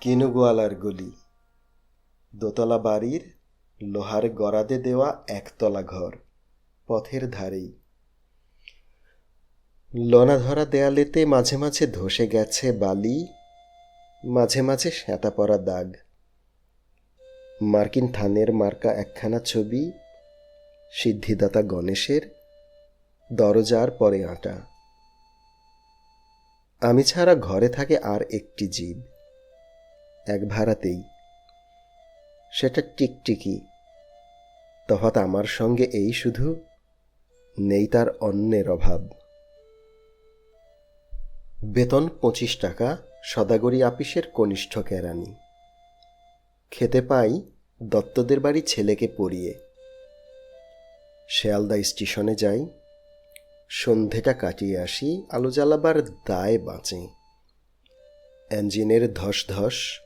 কিনুগোয়ালার গলি। দোতলা বাড়ির লোহার গরাদে দেওয়া একতলা ঘর, পথের ধারেই। লনা ধরা দেয়ালেতে মাঝে মাঝে ধসে গেছে বালি, মাঝে মাঝে শ্যাঁতা পড়া দাগ। মার্কিন থানের মার্কা একখানা ছবি, সিদ্ধিদাতা গণেশের, দরজার পরে আঁটা। আমি ছাড়া ঘরে থাকে আর একটি জীব। এক ভাড়াতেই। সেটা টিকটিকি। তফাৎ আমার সঙ্গে এই শুধু নেই তার অন্যের অভাব। বেতন পঁচিশ টাকা, সদাগরি আপিসের কনিষ্ঠ কেরানি খেতে পাই দত্তদের বাড়ি ছেলেকে পড়িয়ে। শেয়ালদা স্টেশনে যাই, সন্ধেটা কাটিয়ে আসি, আলো জ্বালাবার দায় বাঁচে। ইঞ্জিনের ধস ধস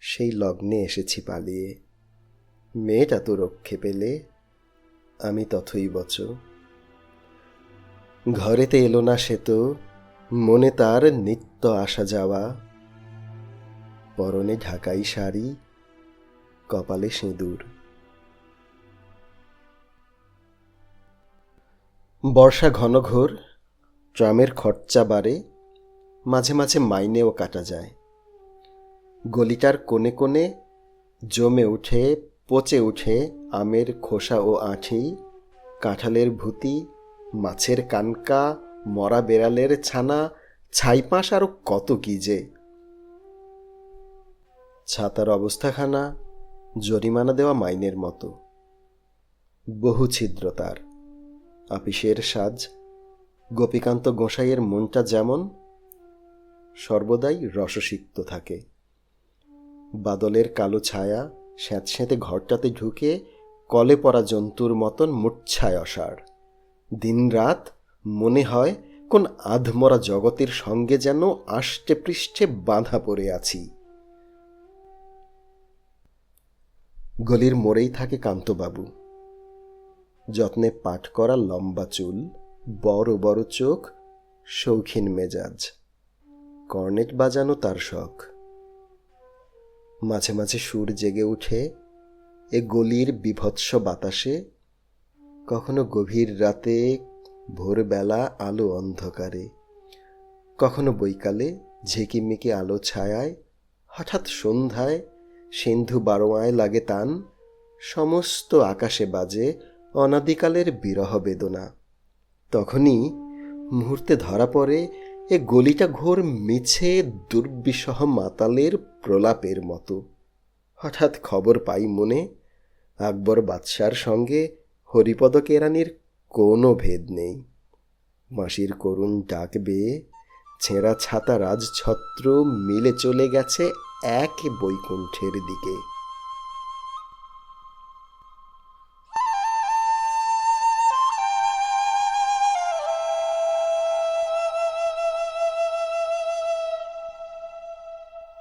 সেই লগ্নে এসেছি পালিয়ে। মেয়েটা তো রক্ষে পেলে, আমি তথই বচ। ঘরেতে এলো না সে তো, মনে তার নিত্য আসা যাওয়া। পরনে ঢাকাই শাড়ি, কপালে সিঁদুর। বর্ষা ঘনঘোর, ট্রামের খরচা বাড়ে, মাঝে মাঝে মাইনেও কাটা যায়। গলিটার কোণে কোণে জমে উঠে, পচে উঠে আমের খোসা ও আঁঠি, কাঁঠালের ভুতি, মাছের কানকা, মরা বেড়ালের ছানা, ছাইপাঁশ আরও কত কি যে। ছাতার অবস্থাখানা জরিমানা দেওয়া মাইনের মতো। বহু ছিদ্র তার। আপিসের সাজ, গোপীকান্ত গোসাইয়ের মনটা যেমন, সর্বদাই রসসিক্ত থাকে। বাদলের কালো ছায়া স্যাঁতস্যাঁতে ঘরটাতে ঢুকে কলে পড়া জন্তুর মতন মূর্ছায় অসার। দিনরাত মনে হয় কোন আধমরা জগতের সঙ্গে যেন আষ্টে পৃষ্ঠে বাঁধা পড়ে আছি। গলির মোড়েই থাকে কান্তবাবু। যত্নে পাঠ করা লম্বা চুল, বড় বড় চোখ, শৌখিন মেজাজ। কর্নেট বাজানো তার শখ। মাঝে মাঝে সুর জেগে উঠে এ গলির বিভৎস বাতাসে। কখনো গভীর রাতে ভোরবেলা আলো অন্ধকারে। কখনো বৈকালে ঝিকিমিকি আলো ছায়ায়। হঠাৎ সন্ধ্যায় সিন্ধু বারোয়ায় লাগে তান। সমস্ত আকাশে বাজে অনাদিকালের বিরহ বেদনা। তখনই মুহূর্তে ধরা পড়ে এ গলিটা ঘোর মিছে, দুর্বিষহ মাতালের প্রলাপের মতো। হঠাৎ খবর পাই মনে, আকবর বাদশার সঙ্গে হরিপদ কেরানির কোনো ভেদ নেই। মাসির করুণ ডাক বেয়ে ছেঁড়া ছাতা রাজছত্র মিলে চলে গেছে এক বৈকুণ্ঠের দিকে।